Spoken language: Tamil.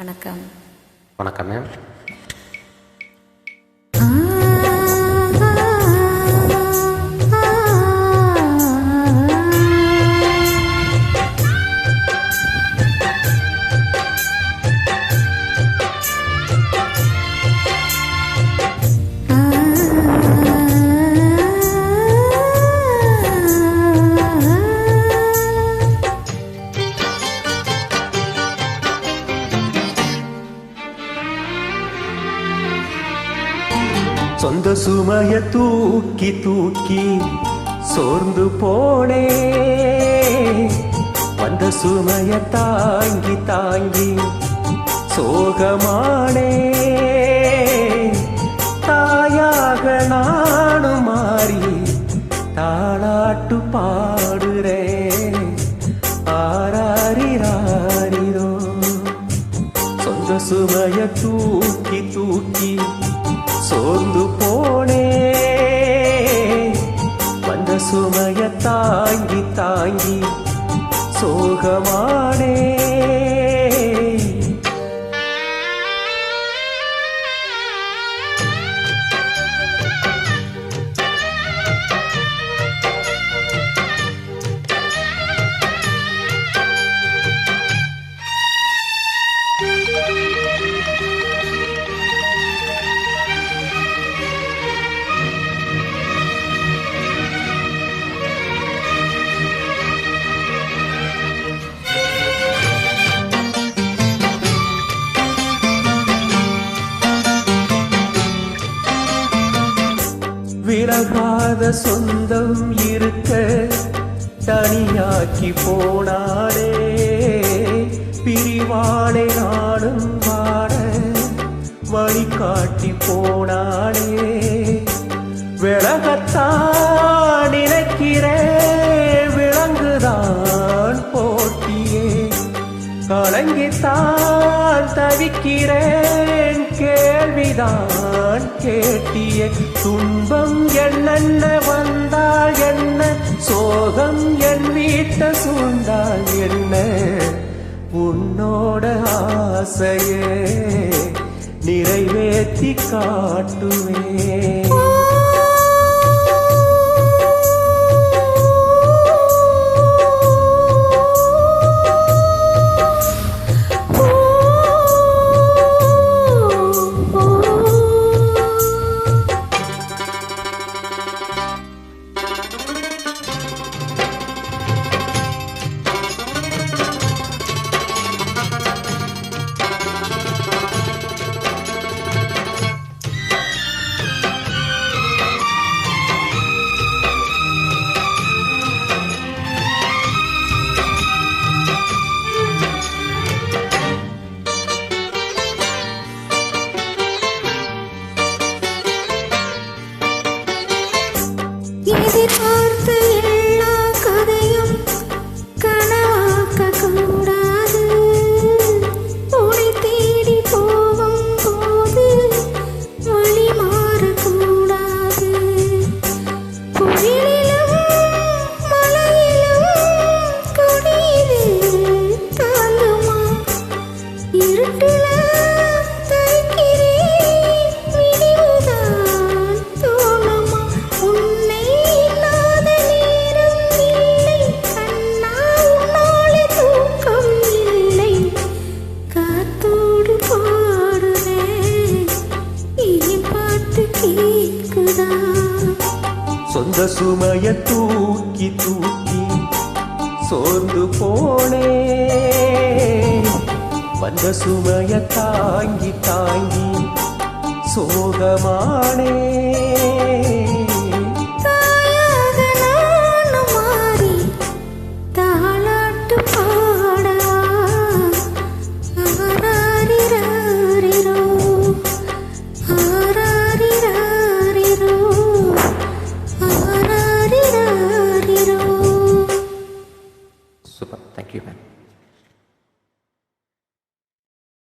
வணக்கம். வணக்கம் மேம். சொந்த சுமைய தூக்கி தூக்கி சோர்ந்து போனே. வந்த சுமைய தாங்கி தாங்கி சோகமானே. தாயாக நானும் மாறி தாளாட்டு பாடுறேன். ஆராரிராரிரோ. சொந்த சுமைய தூக்கி தூக்கி சோர்ந்து போனே. வந்த சுமைய தாங்கி தாங்கி சோகமானே. விலகாத சொந்தம் இருக்க தனியாக்கி போனானே பிரிவாளை நாடும் வாட வழிகாட்டி போனானே விலகத்தான் நினைக்கிறேன். கலங்கித்தான் தவிக்கிறேன். கேள்விதான் கேட்டிய துன்பம் என்னென்ன வந்தால் என்ன? சோகம் என் வீட்ட சூழ்ந்தால் என்ன? உன்னோட ஆசையே நிறைவேற்றி காட்டுவேன். சொந்த சுமைய தூக்கி தூக்கி சோர்ந்து போனே. வந்த சுமைய தாங்கி தாங்கி சோகமானே.